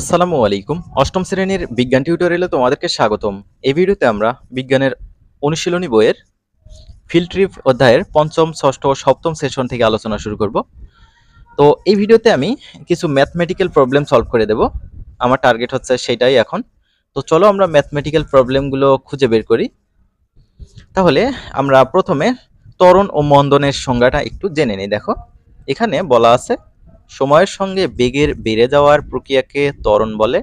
আসসালামু আলাইকুম। অষ্টম শ্রেণির বিজ্ঞান টিউটোরিয়ালে তোমাদেরকে স্বাগতম। এই ভিডিওতে আমরা বিজ্ঞানের অনুশীলনী বইয়ের ফিল্ড ট্রিপ অধ্যায়ের পঞ্চম, ষষ্ঠ ও সপ্তম সেশন থেকে আলোচনা শুরু করব। তো এই ভিডিওতে আমি কিছু ম্যাথমেটিক্যাল প্রবলেম সলভ করে দেব। আমার টার্গেট হচ্ছে সেটাই এখন। তো চলো আমরা ম্যাথমেটিক্যাল প্রবলেমগুলো খুঁজে বের করি। তাহলে আমরা প্রথমে ত্বরণ ও মন্দনের সংজ্ঞাটা একটু জেনে নিই, দেখো। এখানে বলা আছে সময়ের সঙ্গে বেগের বেড়ে যাওয়ার প্রক্রিয়াকে ত্বরণ বলে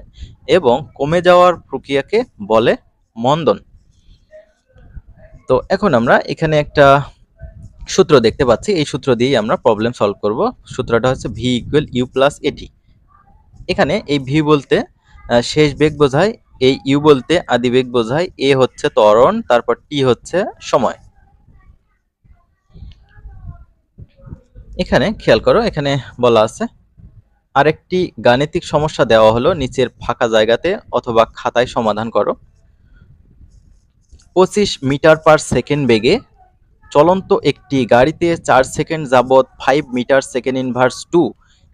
এবং কমে যাওয়ার প্রক্রিয়াকে বলে মন্দন। তো এখন আমরা এখানে একটা সূত্র দেখতে পাচ্ছি। এই সূত্র দিয়েই আমরা প্রবলেম সলভ করব। সূত্রটা হচ্ছে ভি ইকুয়াল ইউ প্লাস এটি এখানে এই ভি বলতে শেষ বেগ বোঝায়, এই ইউ বলতে আদি বেগ বোঝায় এ হচ্ছে ত্বরণ, তারপর টি হচ্ছে সময়। এখানে খেয়াল করো, এখানে বলা আছে, আরেকটি গাণিতিক সমস্যা দেওয়া হলো, নিচের ফাঁকা জায়গাতে অথবা খাতায় সমাধান করো। পঁচিশ মিটার পার সেকেন্ড বেগে চলন্ত একটি গাড়িতে চার সেকেন্ড যাবৎ five metre second inverse two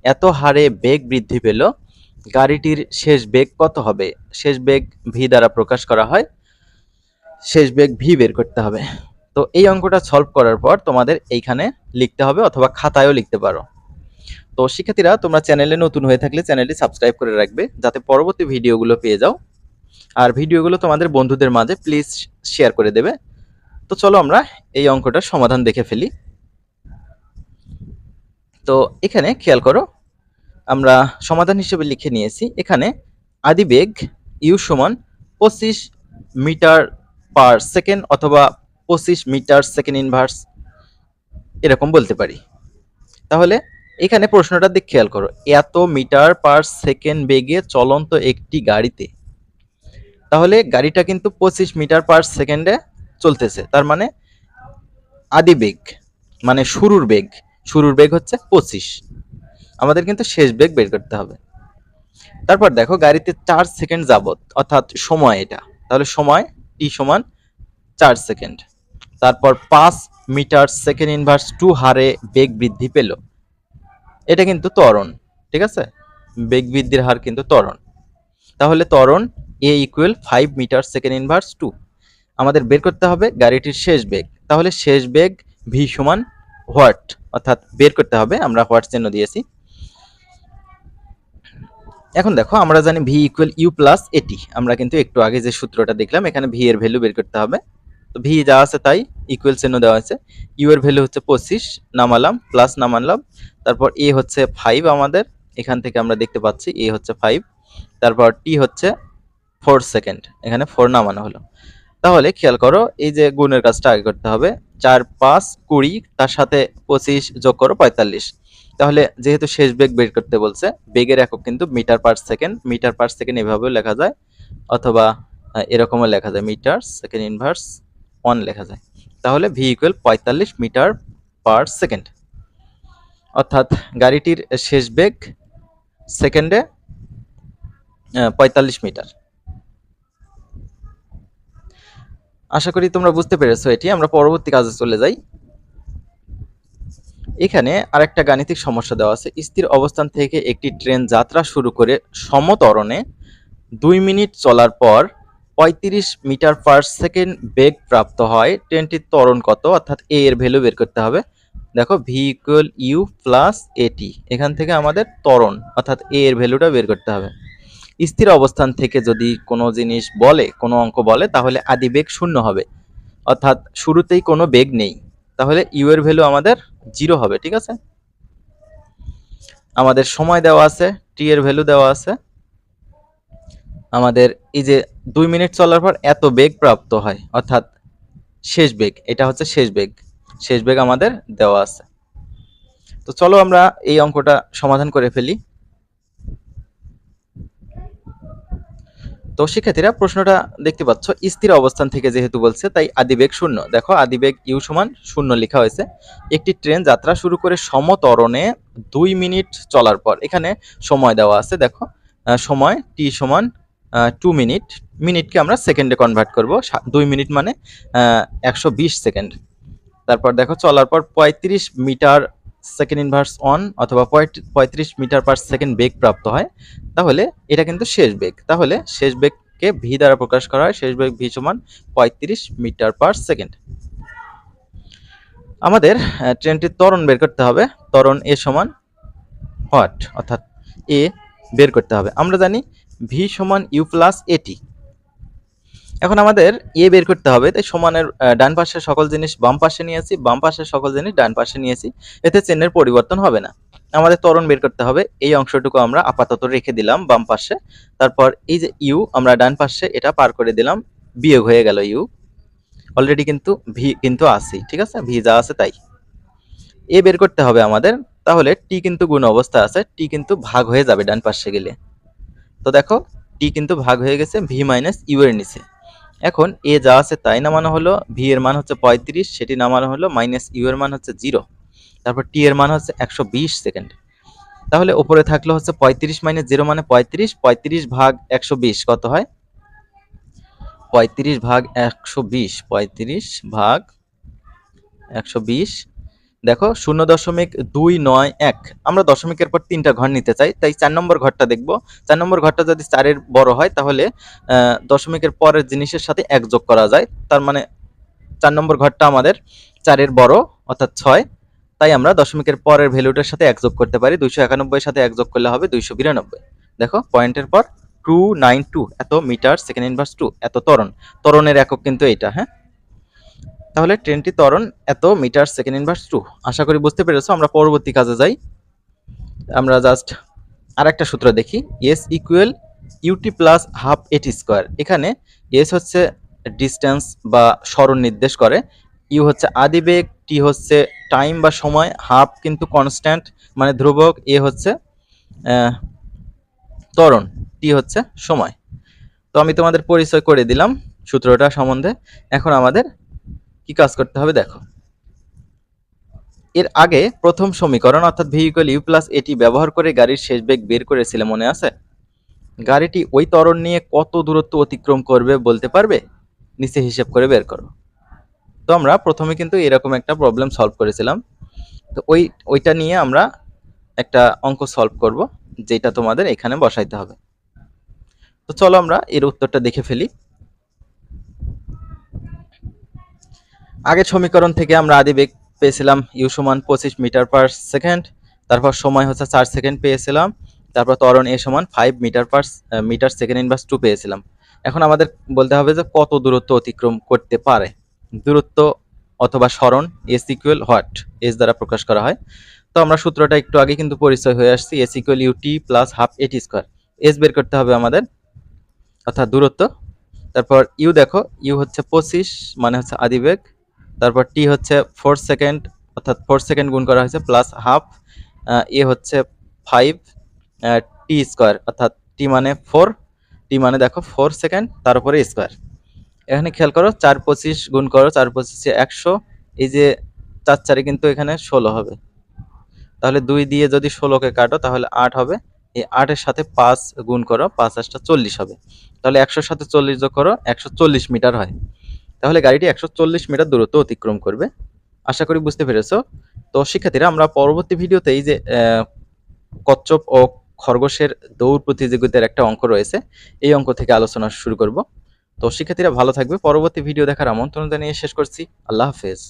এত হারে বেগ বৃদ্ধি পেল, গাড়িটির শেষ বেগ কত হবে? শেষ বেগ ভি দ্বারা প্রকাশ করা হয়, শেষ বেগ ভি বের করতে হবে। তো এই অঙ্কটা সলভ করার পর তোমাদের এইখানে লিখতে হবে অথবা খাতায়ও লিখতে পারো। তো শিক্ষার্থীরা, তোমরা চ্যানেলে নতুন হয়ে থাকলে চ্যানেলটি সাবস্ক্রাইব করে রাখবে, যাতে পরবর্তী ভিডিওগুলো পেয়ে যাও। আর ভিডিওগুলো তোমাদের বন্ধুদের মাঝে প্লিজ শেয়ার করে দেবে। তো চলো আমরা এই অঙ্কটার সমাধান দেখে ফেলি। তো এখানে খেয়াল করো, আমরা সমাধান হিসেবে লিখে নিয়েছি, এখানে আদিবেগ ইউ সমান পঁচিশ মিটার পার সেকেন্ড অথবা পঁচিশ মিটার সেকেন্ড ইনভার্স এরকম বলতে পারি। তাহলে এখানে প্রশ্নটার দিক খেয়াল করো। এত মিটার পার সেকেন্ড বেগে চলন্ত একটি গাড়িতে, তাহলে গাড়িটা কিন্তু পঁচিশ মিটার পার সেকেন্ডে চলতেছে। তার মানে আদি বেগ মানে শুরুর বেগ শুরুর বেগ হচ্ছে পঁচিশ। আমাদের কিন্তু শেষ বেগ বের করতে হবে। তারপর দেখো গাড়িতে চার সেকেন্ড যাবত অর্থাৎ সময় এটা। তাহলে সময় টি সমান চার সেকেন্ড তারপর পাঁচ মিটার সেকেন্ড ইনভার্স টু হারে বেগ বৃদ্ধি পেল। এটা কিন্তু ত্বরণ, ঠিক আছে? বেগ বৃদ্ধির হার কিন্তু ত্বরণ। তাহলে ত্বরণ a equal five metre second inverse two আমাদের বের করতে হবে গাড়িটির শেষ বেগ। তাহলে শেষ বেগ ভি সমান হোয়াট? অর্থাৎ বের করতে হবে, আমরা হোয়াট চিহ্ন দিয়েছি। এখন দেখো, আমরা জানি ভি ইকুয়াল ইউ প্লাস এটি আমরা কিন্তু একটু আগে যে সূত্রটা দেখলাম, এখানে ভি এর ভ্যালু বের করতে হবে। তো ভি যা আছে তাই ইকুয়াল চিহ্ন দেওয়া আছে ইউ এর ভ্যালু হচ্ছে পঁচিশ, নামালাম প্লাস নামালাম। তারপর এ হচ্ছে ফাইভ আমাদের। এখান থেকে আমরা দেখতে পাচ্ছি এ হচ্ছে ফাইভ তারপর টি হচ্ছে ফোর সেকেন্ড এখানে ফোর নামানো হলো। তাহলে খেয়াল করো, এই যে গুণের কাজটা আগে করতে হবে। চার, পাঁচ, কুড়ি, তার সাথে পঁচিশ যোগ করো পঁয়তাল্লিশ। তাহলে যেহেতু শেষ বেগ বের করতে বলছে, বেগের একক কিন্তু metre per second. Metre per second এভাবেও লেখা যায়, অথবা এরকমও লেখা যায়, মিটার সেকেন্ড ইনভার্স ওয়ান লেখা যায়। তাহলে ভি ইকুয়াল পঁয়তাল্লিশ মিটার পার সেকেন্ড অর্থাৎ গাড়িটির শেষ বেগ সেকেন্ডে পঁয়তাল্লিশ মিটার। আশা করি তোমরা বুঝতে পেরেছ এটি। আমরা পরবর্তী কাজে চলে যাই। এখানে আরেকটা গাণিতিক সমস্যা দেওয়া আছে। স্থির অবস্থান থেকে একটি ট্রেন যাত্রা শুরু করে সমতরণে দুই মিনিট চলার পর পঁয়ত্রিশ মিটার পার সেকেন্ড বেগ প্রাপ্ত হয়। ট্রেনটির ত্বরণ কত? অর্থাৎ এ এর ভ্যালু বের করতে হবে। দেখো ভি ইকুয়াল ইউ প্লাস এটি এখান থেকে আমাদের ত্বরণ, অর্থাৎ এ এর ভ্যালুটা বের করতে হবে। স্থির অবস্থান থেকে যদি কোনো জিনিস বলে, কোনো অঙ্ক বলে, তাহলে আদি বেগ শূন্য হবে। অর্থাৎ শুরুতেই কোনো বেগ নেই। তাহলে ইউ এর ভ্যালু আমাদের জিরো হবে, ঠিক আছে? আমাদের সময় দেওয়া আছে টি এর ভ্যালু দেওয়া আছে। আমাদের এই যে দুই মিনিট চলার পর এত বেগ প্রাপ্ত হয়, অর্থাৎ শেষ বেগ, এটা হচ্ছে শেষ বেগ শেষ বেগ আমাদের দেওয়া আছে। তো চলো আমরা এই অঙ্কটা সমাধান করে ফেলি। তো শিক্ষার্থীরা, প্রশ্নটা দেখতে পাচ্ছ, স্থির অবস্থান থেকে যেহেতু বলছে, তাই আদিবেগ শূন্য। দেখো আদিবেগ ইউ সমান শূন্য লেখা হয়েছে। একটি ট্রেন যাত্রা শুরু করে সমতরণে দুই মিনিট চলার পর, এখানে সময় দেওয়া আছে, দেখো সময় টি সমান টু মিনিট মিনিটকে আমরা সেকেন্ডে কনভার্ট করব। দুই মিনিট মানে একশো বিশ সেকেন্ড তারপর দেখো, চলার পর পঁয়ত্রিশ মিটার সেকেন্ড ইনভার্স অন অথবা পঁয়ত্রিশ মিটার পার সেকেন্ড বেগ প্রাপ্ত হয়। তাহলে এটা কিন্তু শেষ বেগ। তাহলে শেষ বেগকে ভি দ্বারা প্রকাশ করা হয়। শেষ বেগ ভি সমান পঁয়ত্রিশ মিটার পার সেকেন্ড আমাদের ট্রেনটির ত্বরণ বের করতে হবে। ত্বরণ এ সমান হোয়াট অর্থাৎ এ বের করতে হবে। আমরা জানি ভি সমান ইউ প্লাস এটি এখন আমাদের এ বের করতে হবে, তাই সমানের ডান পাশের সকল জিনিস বাম পাশে নিয়েছি, বাম পাশের সকল জিনিস ডান পাশে নিয়েছি, এতে চেনের পরিবর্তন হবে না। আমাদের ত্বরণ বের করতে হবে, এই অংশটুকু আমরা আপাতত রেখে দিলাম বাম পাশে, তারপর এই যে ইউ আমরা ডান পাশে এটা পার করে দিলাম, বিয়োগ হয়ে গেল ইউ অলরেডি কিন্তু ভি কিন্তু আসি ঠিক আছে? ভি যা আছে তাই। এ বের করতে হবে আমাদের, তাহলে টি কিন্তু গুণ অবস্থা আছে টি কিন্তু ভাগ হয়ে যাবে ডান পাশে গেলে। তো দেখো টি কিন্তু ভাগ হয়ে গেছে ভি মাইনাস ইউ এর নিচে। এখন এ যা আছে তাই নামানো হলো ভি এর মান হচ্ছে পঁয়ত্রিশ, সেটি নামানো হলো মাইনাস ইউ এর মান হচ্ছে জিরো তারপর টি এর মান হচ্ছে একশো বিশ সেকেন্ড তাহলে উপরে থাকল হচ্ছে পঁয়ত্রিশ মাইনাস জিরো মানে পঁয়ত্রিশ পঁয়ত্রিশ ভাগ একশো বিশ, কত হয়? পঁয়ত্রিশ ভাগ একশো বিশ, পঁয়ত্রিশ ভাগ একশো বিশ দেখো, শূন্য দশমিক দুই নয় এক। আমরা দশমিকের পর তিনটা ঘর নিতে চাই, তাই চার নম্বর ঘরটা দেখব। চার নম্বর ঘরটা যদি চারের বড় হয়, তাহলে দশমিকের পরের জিনিসের সাথে এক যোগ করা যায়। তার মানে চার নম্বর ঘরটা আমাদের চারের বড়, অর্থাৎ ছয়। তাই আমরা দশমিকের পরের ভ্যালুটার সাথে এক যোগ করতে পারি। দুইশো একানব্বই সাথে এক যোগ করলে হবে দুইশো বিরানব্বই। দেখো, পয়েন্টের পর টু নাইন টু এত মিটার সেকেন্ড ইনভার্স টু এত ত্বরণ। ত্বরণের একক কিন্তু এটা হ্যাঁ? তাহলে ট্রেনটি ত্বরণ এত মিটার সেকেন্ড ইনভার্স টু আশা করি বুঝতে পেরেছ, আমরা পরবর্তী কাজে যাই। আমরা জাস্ট আরেকটা সূত্র দেখি। S equal u t plus half a t square এখানে এস হচ্ছে ডিস্টেন্স বা স্মরণ নির্দেশ করে। ইউ হচ্ছে আদিবেগ টি হচ্ছে টাইম বা সময় হাফ কিন্তু কনস্ট্যান্ট মানে ধ্রুবক। এ হচ্ছে ত্বরণ টি হচ্ছে সময়। তো আমি তোমাদের পরিচয় করে দিলাম সূত্রটা সম্বন্ধে। এখন আমাদের কি কাজ করতে হবে দেখো। এর আগে প্রথম সমীকরণ অর্থাৎ ভেহিকল ইউ প্লাস এটি ব্যবহার করে গাড়ির শেষ বেগ বের করেছিলে মনে আছে? গাড়িটি ওই ত্বরণ নিয়ে কত দূরত্ব অতিক্রম করবে বলতে পারবে? নিচে হিসেব করে বের করো। তো আমরা প্রথমে কিন্তু এরকম একটা প্রবলেম সলভ করেছিলাম। তো ওই, ওইটা নিয়ে আমরা একটা অঙ্ক সলভ করব, যেটা তোমাদের এখানে বসাইতে হবে। তো চলো আমরা এর উত্তরটা দেখে ফেলি। আগের সমীকরণ থেকে আমরা আদি বেগ পেয়েছিলাম ইউ সমান পঁচিশ মিটার পার সেকেন্ড, তারপর সময় হচ্ছে চার সেকেন্ড পেয়েছিলাম, তারপর ত্বরণ এ সমান five metre per metre second inverse two পেয়েছিলাম। এখন আমাদের বলতে হবে যে কত দূরত্ব অতিক্রম করতে পারে। দূরত্ব অথবা স্মরণ এস ইকুয়াল হোয়াট এস দ্বারা প্রকাশ করা হয়। তো আমরা সূত্রটা একটু আগে কিন্তু পরিচয় হয়ে আসছি s equal u t plus half a t square s বের করতে হবে আমাদের, অর্থাৎ দূরত্ব। তারপর ইউ দেখো ইউ হচ্ছে পঁচিশ মানে হচ্ছে আদিবেগ তারপর টি হচ্ছে ফোর সেকেন্ড অর্থাৎ ফোর সেকেন্ড গুণ করা হয়েছে প্লাস হাফ এ হচ্ছে ফাইভ টি স্কোয়ার অর্থাৎ টি মানে ফোর টি মানে দেখো ফোর সেকেন্ড তার উপরে স্কোয়ার এখানে খেয়াল করো, চার পঁচিশ গুণ করো, চার পঁচিশে একশো, এই যে চার চারে কিন্তু এখানে ষোলো হবে। তাহলে দুই দিয়ে যদি ষোলোকে কাটো, তাহলে আট হবে। এই আটের সাথে পাঁচ গুণ করো, পাঁচ আটটা চল্লিশ হবে। তাহলে একশোর সাথে চল্লিশ যোগ করো, একশো চল্লিশ মিটার হয়। তাহলে গাড়িটি একশো চল্লিশ মিটার দূরত্ব অতিক্রম করবে। আশা করি বুঝতে পেরেছ। তো শিক্ষার্থীরা, আমরা পরবর্তী ভিডিওতে এই যে কচ্ছপ ও খরগোশের দৌড় প্রতিযোগিতার একটা অঙ্ক রয়েছে, এই অঙ্ক থেকে আলোচনা শুরু করব। তো শিক্ষার্থীরা ভালো থাকবে। পরবর্তী ভিডিও দেখার আমন্ত্রণ জানিয়ে শেষ করছি। আল্লাহ হাফেজ।